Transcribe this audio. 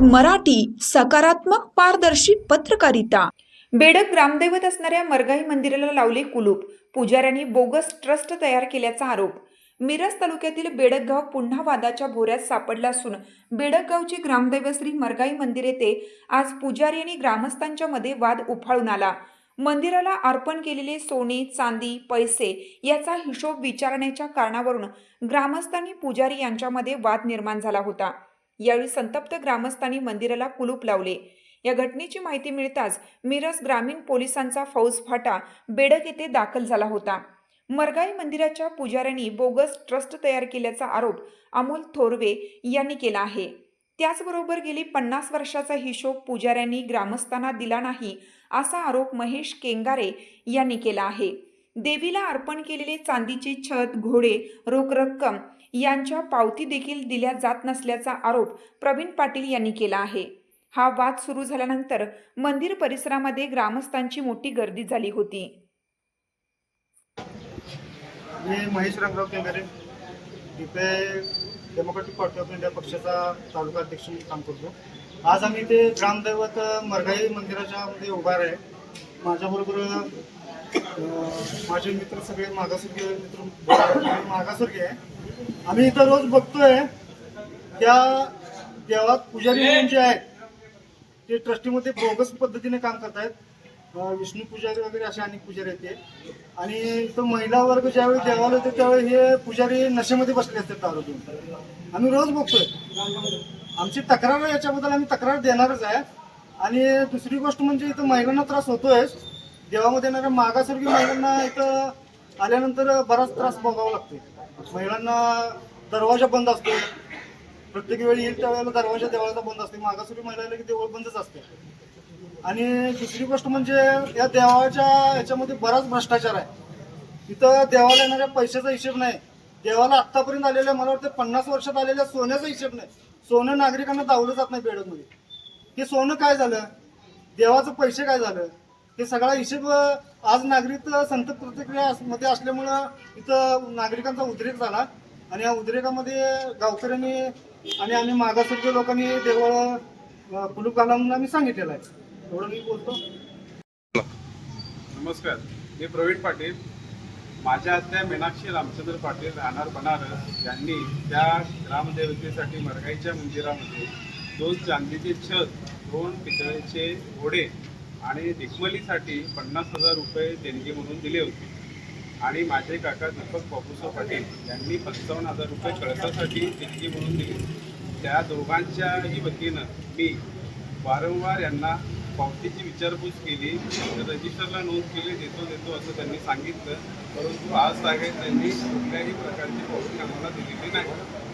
म्हणजेच मराठी सकारात्मक पारदर्शी पत्रकारिता. बेडक ग्रामदैवत असणाऱ्या मरगाई मंदिराला लावले कुलूप. पुजाऱ्यांनी बोगस ट्रस्ट तयार केल्याचा आरोप. मिरज तालुक्यातील बेडकगाव पुन्हा वादाच्या भोऱ्यात सापडला असून बेडकगावची ग्रामदैवत श्री मरगाई मंदिर येथे आज पुजारी आणि ग्रामस्थांच्या मध्ये वाद उफाळून आला. मंदिराला अर्पण केलेले सोने चांदी पैसे याचा हिशोब विचारण्याच्या कारणावरून ग्रामस्थांनी पुजारी यांच्यामध्ये वाद निर्माण झाला होता. यावेळी संतप्त ग्रामस्थांनी मंदिराला कुलूप लावले. या घटनेची माहिती मिळताच मिरज ग्रामीण पोलिसांचा फौज फाटा बेडक येथे दाखल झाला होता. मरगाई मंदिराच्या पुजाऱ्यांनी बोगस ट्रस्ट तयार केल्याचा आरोप अमोल थोरवे यांनी केला आहे. त्याचबरोबर गेली पन्नास वर्षाचा हिशोब पुजाऱ्यांनी ग्रामस्थांना दिला नाही असा आरोप महेश केंगारे यांनी केला आहे. देवीला अर्पण केलेले चांदीचे छत घोडे रोख रक्कम यांच्या पावती देखील दिल्या जात नसल्याचा आरोप प्रवीण पाटील यांनी केला आहे. हा वाद सुरू झाल्यानंतर मंदिर परिसरामध्ये ग्रामस्थांची मोठी गर्दी झाली होती. मी महेश रंगराव केंगारे. इथे डेमोक्रॅटिक पार्टी ऑफ इंडिया पक्षाचा तालुका अध्यक्ष म्हणून काम करतो. आज आम्ही ते ग्रामदैवत मरघाई मंदिराच्या मध्ये उभा आहे माझ्याबरोबर माझे मित्र सगळे मागासवर्गीय मित्र मागासवर्गीय आहे आम्ही इथं रोज बघतोय त्या देवात पुजारी म्हणून जे आहेत ते ट्रस्टीमध्ये बोगस पद्धतीने काम करतायत. आहेत विष्णू पुजारी वगैरे असे अनेक पुजारी आहेत आणि इथं महिला वर्ग ज्यावेळी देवाला येते त्यावेळी हे पुजारी नशेमध्ये बसले असतात दारू आम्ही रोज बघतोय. आमची तक्रार आहे याच्याबद्दल आम्ही तक्रार देणारच आहे. आणि दुसरी गोष्ट म्हणजे इथं महिलांना त्रास होतोय देवामध्ये येणाऱ्या मागासवर्गीय महिलांना इथं आल्यानंतर बराच त्रास भोगावा लागतो महिलांना दरवाजा बंद असतो. प्रत्येक वेळी येईल त्यावेळेला दरवाजा देवाचा बंद असते. मागासुरी महिलाला की देवळ बंदच असते. आणि दुसरी गोष्ट म्हणजे या देवाच्या याच्यामध्ये बराच भ्रष्टाचार आहे. इथं देवाला येणाऱ्या पैशाचा हिशेब नाही. देवाला आत्तापर्यंत आलेल्या मला वाटतं पन्नास वर्षात आलेल्या सोन्याचा हिशेब नाही. सोनं नागरिकांना दावलं जात नाही बेडमध्ये. हे सोनं काय झालं? देवाचं पैसे काय झालं? हे सगळा हिशेब आज नागरिक संत प्रतिक्रिया मध्ये असल्यामुळं इथं नागरिकांचा उद्रेक झाला. आणि या उद्रेकामध्ये गावकऱ्यांनी आणि आम्ही मागासवर्गीय लोकांनी देवळ कुलूप घाला म्हणून आम्ही सांगितलेलं आहे. एवढं मी बोलतो. नमस्कार. मी प्रवीण पाटील. माझ्या आत्या मीनाक्षी रामचंद्र पाटील राहणार बनारस. यांनी त्या ग्रामदेवतेसाठी मरगाईच्या मंदिरामध्ये दोन चांदीचे छत दोन पितळेचे घोडे आणि दिखमलीसाठी पन्नास हजार रुपये देणगी म्हणून दिले होते. आणि माझे काका दीपक बापूसा पाटील यांनी पंचावन्न हजार रुपये कळसासाठी देणगी म्हणून दिले. त्या दोघांच्याही वतीनं मी वारंवार यांना पावतीची विचारपूस केली रजिस्टरला नोंद केली देतो देतो असं त्यांनी सांगितलं. परंतु आज तागेत त्यांनी कुठल्याही प्रकारची पावती आम्हाला दिलेली नाही.